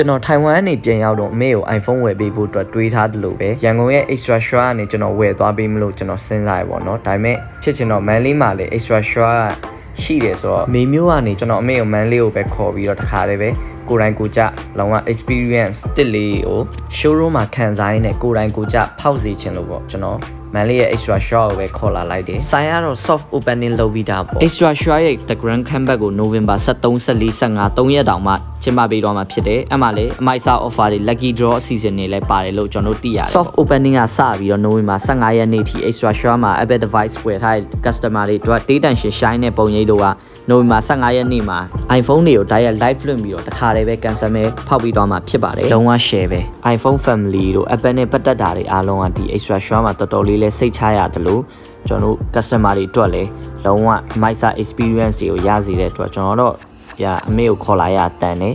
ကျွန်တော်ထိုင်ဝမ်ကနေပြန်ရောက်တော့အမေကို iPhone ဝယ်ပေးဖို့အတွက်တွေးထားတယ်လို့ပဲရန်ကုန်ရဲ့ extra shop ကနေကျွန်တော်ဝယ်သွားပေးမလို့ကျွန်တော်စဉ်းစားရပါတော့ဒါပေမဲ့ဖြစ်ချင်တော့ Manly မှာလေ extra shop ကရှိတယ်ဆိုတော့မေမျိုးကနေကျွန်တော်အမေကို Manly ကိုပဲခေါ်ပြီးတော့တခါတည်းပဲကိုယ်တိုင်ကိုယ်ကြလောက experience တစ်လေးကို showroom မှာခံစားရင်းနဲ့ကိုယ်တိုင်ကိုယ်ကြဖောက်စီခြင်းလို့ပေါ့ကျွန်တော်မန်လေးရဲ့ extra shot ကိုပဲခေါ်လာလိုက်တယ်။ဆိုင်ကတော့ soft opening လုပ်ပြီးတာပေါ့။ extra shot ရဲ့ the grand comeback ကို November 23 14 15 3ရက်တောင်မှကျင်းပပေးတော့မှာဖြစ်တယ်။အဲ့မှာလေအမိုက်စာ offer တွေ lucky draw အစီအစဉ်တွေလည်းပါတယ်လို့ကျွန်တော်တို့သိရတယ်။ soft opening ကစပြီးတော့ November 15ရက်နေ့ထိ extra shot မှာ Apple device ဝယ်ထားတဲ့ customer တွေအတွက်တေးတန်ရှင် shine တဲ့ပုံရိပ်တို့က November 15ရက်နေ့မှာ iPhone တွေကို direct live လွှင့်ပြီးတော့တခါတည်းပဲ cancel မဲဖောက်ပြီးတော့မှာဖြစ်ပါတယ်။လုံးဝ share ပဲ iPhone family တို့ Apple နဲ့ပတ်သက်တာတွေအားလုံးကဒီ extra shot မှာတော်တော်လေးလဲစိတ်ချရတယ်လို့ကျွန်တော်တို့ customer တွေအတွက်လည်းလုံးဝ Mysa experience တွေကိုရစေတဲ့အတွက်ကျွန်တော်တော့ရအမေကိုခေါ်လာရတန်တယ်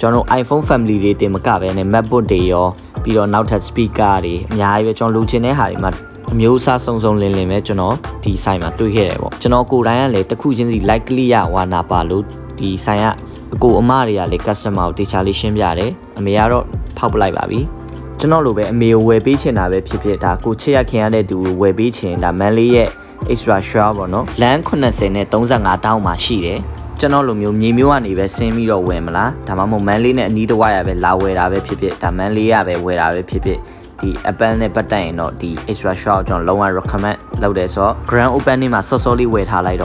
ကျွန်တော်တို့ iPhone family တွေတင်မကပဲနဲ့ MacBook တွေရောပြီးတော့နောက်ထပ် speaker တွေအများကြီးပဲကျွန်တော်လိုချင်တဲ့ဟာတွေမှာအမျိုးအစားစုံစုံလင်လင်ပဲကျွန်တော်ဒီဆိုင်မှာတွေ့ခဲ့တယ်ပေါ့ကျွန်တော်ကိုယ်တိုင်ကလည်းတစ်ခုချင်းစီ likely ရဝါနာပါလို့ဒီဆိုင်ကအကိုအမတွေကလည်း customer ကိုတေချာလေးရှင်းပြတယ်အမေကတော့ဖောက်ပလိုက်ပါပြီ ကျွန်တော်လိုပဲအမေကိုဝယ်ပေးချင်တာပဲဖြစ်ဖြစ်ဒါကိုချစ်ရခင်ရတဲ့သူကိုဝယ်ပေးချင်ဒါမန်လေးရဲ့ extra share ပေါ့နော်လမ်း80နဲ့35တောင်းမှာရှိတယ်ကျွန်တော်လိုမျိုးမြေမျိုးကနေပဲဆင်းပြီးတော့ဝယ်မလားဒါမှမဟုတ်မန်လေးနဲ့အနီးတစ်ဝိုက်ရပဲလာဝယ်တာပဲဖြစ်ဖြစ်ဒါမန်လေးရပဲဝယ်တာပဲဖြစ်ဖြစ်ဒီ Apple နဲ့ပတ်သက်ရင်တော့ဒီ extra shop ကိုကျွန်တော်လုံးဝ recommend လုပ်တယ်ဆိုတော့ grand opening မှာစောစောလေးဝယ်ထားလိုက်တော့